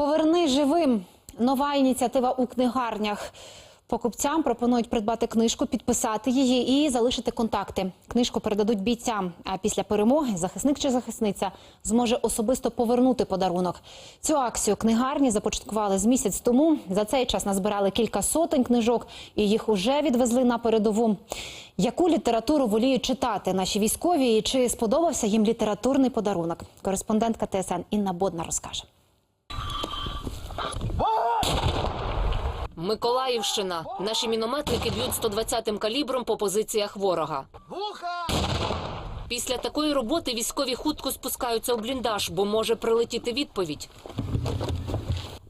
Поверни живим. Нова ініціатива у книгарнях. Покупцям пропонують придбати книжку, підписати її і залишити контакти. Книжку передадуть бійцям. А після перемоги захисник чи захисниця зможе особисто повернути подарунок. Цю акцію книгарні започаткували з місяць тому. За цей час назбирали кілька сотень книжок і їх уже відвезли на передову. Яку літературу воліють читати наші військові? І чи сподобався їм літературний подарунок? Кореспондентка ТСН Інна Бодна розкаже. Миколаївщина. Наші мінометники б'ють 120-м калібром по позиціях ворога. Після такої роботи військові хутко спускаються у бліндаж, бо може прилетіти відповідь.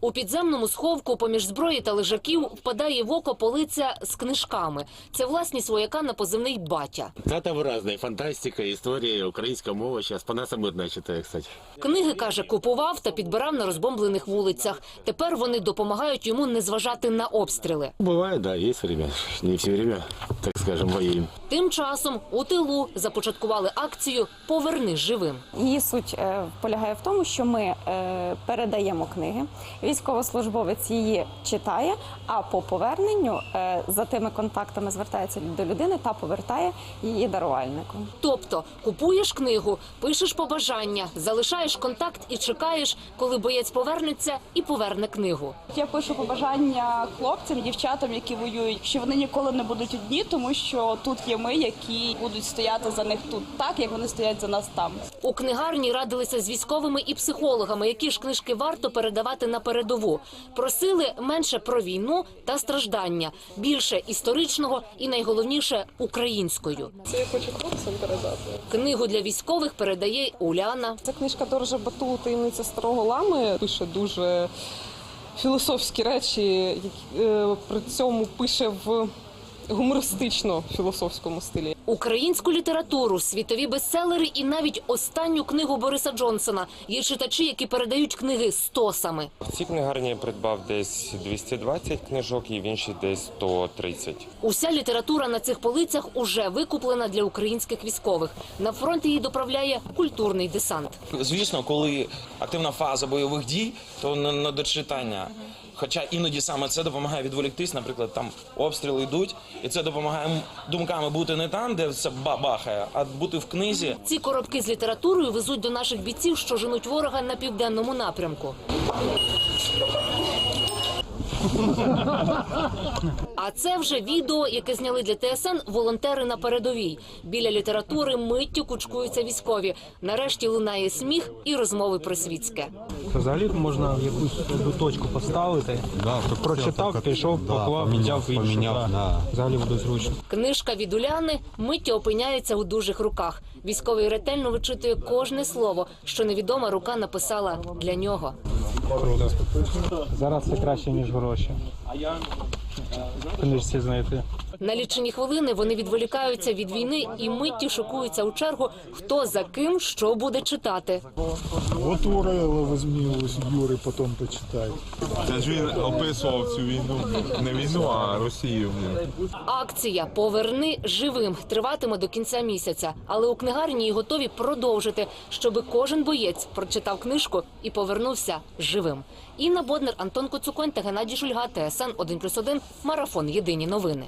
У підземному сховку поміж зброї та лежаків впадає в око полиця з книжками. Це власність вояка на позивний батя. Та там разные. Фантастика, історія, українська мова. Зараз по нас мирна читає, кстати. Книги каже, купував та підбирав на розбомблених вулицях. Тепер вони допомагають йому не зважати на обстріли. Буває, да, є время. Не все время, так скажем, воюємо. Тим часом у тилу започаткували акцію Поверни живим. Її суть е, полягає в тому, що ми е, передаємо книги. Військовослужбовець її читає, а по поверненню е, за тими контактами звертається до людини та повертає її дарувальнику. Тобто купуєш книгу, пишеш побажання, залишаєш контакт і чекаєш, коли боєць повернеться і поверне книгу. Я пишу побажання хлопцям, дівчатам, які воюють, що вони ніколи не будуть одні, тому що тут є ми, які будуть стояти за них тут, так як вони стоять за нас там. У книгарні радилися з військовими і психологами, які ж книжки варто передавати на передову. Просили менше про війну та страждання, більше історичного і найголовніше українською. Це я хочу хлопцям передати. Книгу для військових передає Уляна. Ця книжка Дорожа Бату таємниця старого лами пише дуже філософські речі, які е, при цьому пише в гумористично філософському стилі. Українську літературу, світові бестселери і навіть останню книгу Бориса Джонсона. Є читачі, які передають книги стосами. В цій книгарні я придбав десь 220 книжок і в іншій десь 130. Уся література на цих полицях уже викуплена для українських військових. На фронт її доправляє культурний десант. Звісно, коли активна фаза бойових дій, то на, на дочитання. Хоча іноді саме це допомагає відволіктись, наприклад, там обстріли йдуть, і це допомагає думками бути не там, де все бабахає, а бути в книзі. Ці коробки з літературою везуть до наших бійців, що женуть ворога на південному напрямку. А це вже відео, яке зняли для ТСН волонтери на передовій. Біля літератури миттю кучкуються військові. Нарешті лунає сміх і розмови про світське. Взагалі можна якусь одну точку поставити, прочитав, пішов, поклав, взяв іншу. Да. Взагалі буде зручно. Книжка від Уляни миттю опиняється у дужих руках. Військовий ретельно вичитує кожне слово, що невідома рука написала для нього. Круто. Зараз це краще, ніж гроші. В Книжці знайти. На лічені хвилини вони відволікаються від війни і миттю шокуються у чергу, хто за ким що буде читати. От Урела візьмі у Юри, потім почитай. Це ж він описував цю війну. Не війну, а Росію. Акція Поверни живим триватиме до кінця місяця, але у книгарні її готові продовжити, щоб кожен боєць прочитав книжку і повернувся живим. Інна Боднер, Антон Коцуконь та Геннадій Шульга, ТСН 1+,1, Марафон. Єдині новини.